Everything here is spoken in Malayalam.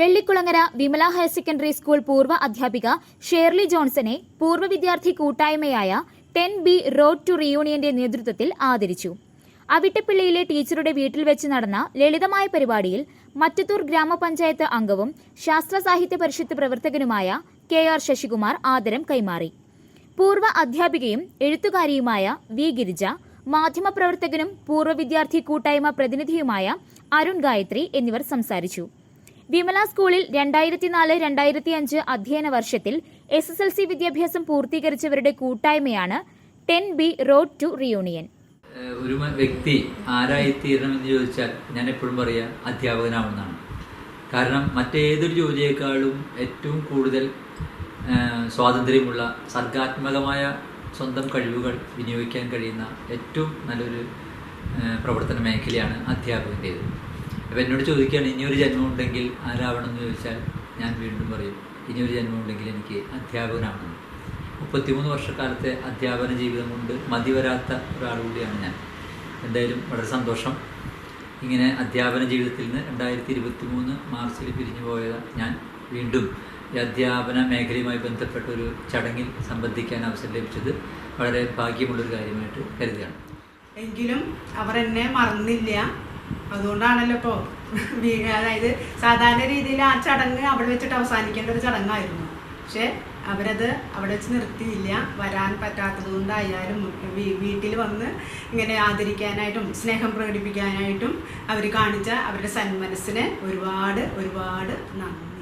Vellikkulangara Vimala higher secondary school പൂർവ അധ്യാപിക ഷേർലി ജോൺസനെ പൂർവ വിദ്യാർത്ഥി കൂട്ടായ്മയായ ടെൻ ബി റോഡ് ടു റിയൂണിയന്റെ നേതൃത്വത്തിൽ ആദരിച്ചു. അവിട്ടപ്പിള്ളിയിലെ ടീച്ചറുടെ വീട്ടിൽ വെച്ച് നടന്ന ലളിതമായ പരിപാടിയിൽ മറ്റത്തൂർ ഗ്രാമപഞ്ചായത്ത് അംഗവും ശാസ്ത്ര സാഹിത്യ പരിഷത്ത് പ്രവർത്തകനുമായ കെ ആർ ശശികുമാർ ആദരം കൈമാറി. പൂർവ അധ്യാപികയും എഴുത്തുകാരിയുമായ വി ഗിരിജ മാധ്യമപ്രവർത്തകനും പൂർവ വിദ്യാർത്ഥി കൂട്ടായ്മ പ്രതിനിധിയുമായ അരുൺ ഗായത്രി എന്നിവർ സംസാരിച്ചു. വിമല സ്കൂളിൽ രണ്ടായിരത്തി നാല് രണ്ടായിരത്തി അഞ്ച് അധ്യയന വർഷത്തിൽ എസ് എസ് എൽ സി വിദ്യാഭ്യാസം പൂർത്തീകരിച്ചവരുടെ കൂട്ടായ്മയാണ് ten B road to reunion. ഒരു വ്യക്തി വ്യക്തി ആരായിത്തീരണമെന്ന് ചോദിച്ചാൽ ഞാൻ എപ്പോഴും പറയുക അധ്യാപകനാവുന്നതാണ് കാരണം മറ്റേതൊരു ജോലിയേക്കാളും ഏറ്റവും കൂടുതൽ സ്വാതന്ത്ര്യമുള്ള സർഗാത്മകമായ സ്വന്തം കഴിവുകൾ വിനിയോഗിക്കാൻ കഴിയുന്ന ഏറ്റവും നല്ലൊരു പ്രവർത്തന മേഖലയാണ് അധ്യാപകന്റേത് അപ്പോൾ എന്നോട് ചോദിക്കുകയാണ് ഇനിയൊരു ജന്മം ഉണ്ടെങ്കിൽ ആരാവണം? എന്ന് ചോദിച്ചാൽ ഞാൻ വീണ്ടും പറയും ഇനിയൊരു ജന്മം ഉണ്ടെങ്കിൽ എനിക്ക് അധ്യാപകനാവണം. മുപ്പത്തിമൂന്ന് വർഷക്കാലത്തെ അധ്യാപന ജീവിതം കൊണ്ട് മതി വരാത്ത ഒരാൾ കൂടിയാണ് ഞാൻ. എന്തായാലും വളരെ സന്തോഷം. ഇങ്ങനെ അധ്യാപന ജീവിതത്തിൽ നിന്ന് രണ്ടായിരത്തി ഇരുപത്തി മൂന്ന് മാർച്ചിൽ പിരിഞ്ഞു പോയ ഞാൻ വീണ്ടും ഈ അധ്യാപന മേഖലയുമായി ബന്ധപ്പെട്ട ഒരു ചടങ്ങിൽ സംബന്ധിക്കാൻ അവസരം ലഭിച്ചത് വളരെ ഭാഗ്യമുള്ളൊരു കാര്യമായിട്ട് കരുതുകയാണ്. എങ്കിലും അവർ എന്നെ മറന്നില്ല. അതുകൊണ്ടാണല്ലോ ഇപ്പോൾ അതായത് സാധാരണ രീതിയിൽ ആ ചടങ്ങ് അവിടെ വെച്ചിട്ട് അവസാനിക്കേണ്ട ഒരു ചടങ്ങായിരുന്നു. പക്ഷെ അവരത് അവിടെ വെച്ച് നിർത്തിയില്ല. വരാൻ പറ്റാത്തത് കൊണ്ടായാലും വീട്ടിൽ വന്ന് ഇങ്ങനെ ആദരിക്കാനായിട്ടും സ്നേഹം പ്രകടിപ്പിക്കാനായിട്ടും അവർ കാണിച്ച അവരുടെ സന്മനസ്സിന് ഒരുപാട് ഒരുപാട് നന്ദി.